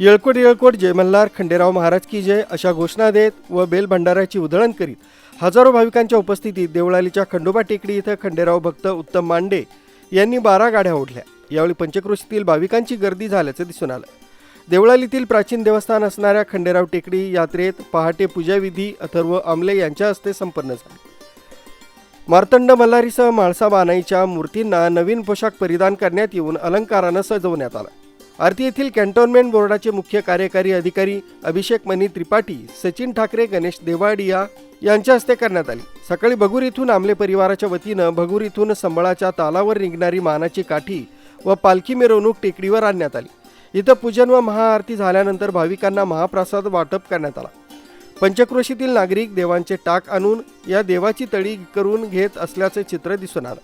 येळकोट येळकोट जय मल्हार खंडेराव महाराज की जय अशा घोषणा देत व बेल भंडाऱ्याची उधळण करीत हजारो भाविकांच्या उपस्थितीत देवळालीच्या खंडोबा टेकडी इथं खंडेराव भक्त उत्तम मांडे यांनी बारा गाड्या ओढल्या. यावेळी पंचक्रोशीतील भाविकांची गर्दी झाल्याचं दिसून आलं. देवळालीतील प्राचीन देवस्थान असणाऱ्या खंडेराव टेकडी यात्रेत पहाटे पूजाविधी अथर्व आमले यांच्या हस्ते संपन्न झाली. मार्तंड मल्हारीसह म्हाळसा बानाईच्या मूर्तींना नवीन पोशाख परिधान करण्यात येऊन अलंकारानं सजवण्यात आला. आरती येथील कॅन्टोन्मेंट बोर्डाचे मुख्य कार्यकारी अधिकारी अभिषेक मनी त्रिपाठी सचिन ठाकरे गणेश देवाडिया यांच्या हस्ते करण्यात आली. सकाळी भगूर इथून आमले परिवाराच्या वतीनं भगूर इथून संबळाच्या तालावर निघणारी मानाची काठी व पालखी मिरवणूक टेकडीवर आणण्यात आली. इथं पूजन व महाआरती झाल्यानंतर भाविकांना महाप्रसाद वाटप करण्यात आला. पंचक्रोशीतील नागरिक देवांचे टाक आणून या देवाची तळी करून घेत असल्याचे चित्र दिसून आलं.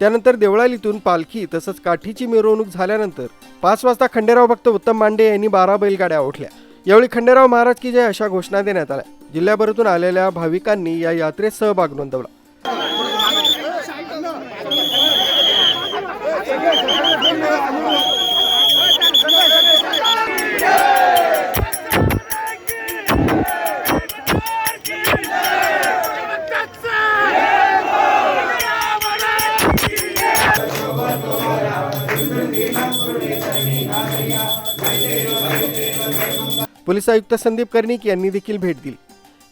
त्यानंतर देवळालीतून पालखी तसंच काठीची मिरवणूक झाल्यानंतर पाच वाजता खंडेराव भक्त उत्तम मांडे यांनी बारा बैलगाड्या ओढल्या. यावेळी खंडेराव महाराज की जय अशा घोषणा देण्यात आल्या. जिल्ह्याभरातून आलेल्या भाविकांनी या यात्रेत सहभाग नोंदवला. पोलीस आयुक्त संदीप कर्णिक यांनी देखील भेट दिली.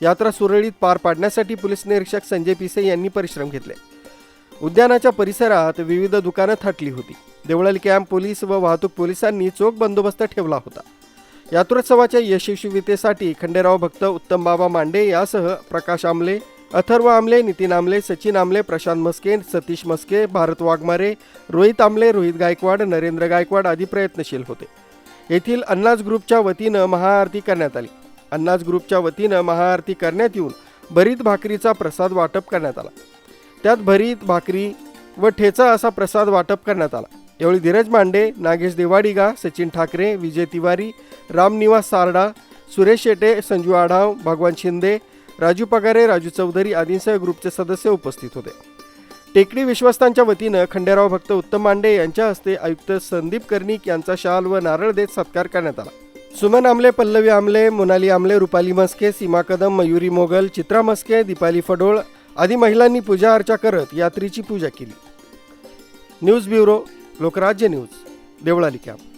यात्रा सुरळीत पार पाडण्यासाठी पोलीस निरीक्षक संजय पिसे यांनी परिश्रम घेतले. उद्यानाच्या परिसरात विविध दुकानं थाटली होती. देवळाली कॅम्प पोलीस व वाहतूक पोलिसांनी चोख बंदोबस्त ठेवला होता. यात्रोत्सवाच्या यशस्वीतेसाठी खंडेराव भक्त उत्तम बाबा मांडे यासह प्रकाश आमले अथर्व आमले नितीन आमले सचिन आमले प्रशांत मस्के सतीश मस्के भारत वाघमारे रोहित आमले रोहित गायकवाड नरेंद्र गायकवाड आदी प्रयत्नशील होते. येथील अन्नाज ग्रुपच्या वतीनं महाआरती करण्यात आली. अन्नाज ग्रुपच्या वतीनं महाआरती करण्यात येऊन भरीत भाकरीचा प्रसाद वाटप करण्यात आला. त्यात भरीत भाकरी व ठेचा असा प्रसाद वाटप करण्यात आला. यावेळी धीरज मांडे नागेश देवाडिगा सचिन ठाकरे विजय तिवारी रामनिवास सारडा सुरेश शेटे संजू आढाव भगवान शिंदे राजू पगारे राजू चौधरी आदींसह ग्रुपचे सदस्य उपस्थित होते. टेकडी विश्वस्तांच्या वतीनं खंडेराव भक्त उत्तम मांडे यांच्या हस्ते आयुक्त संदीप कर्णिक यांचा शाल व नारळ देत सत्कार करण्यात आला. सुमन आमले पल्लवी आमले मोनाली आमले रुपाली मस्के सीमा कदम मयुरी मोगल चित्रा मस्के दीपाली फडोळ आदी महिलांनी पूजा अर्चा करत यात्रेची पूजा केली. News bureau Lokrajya news Deolali camp.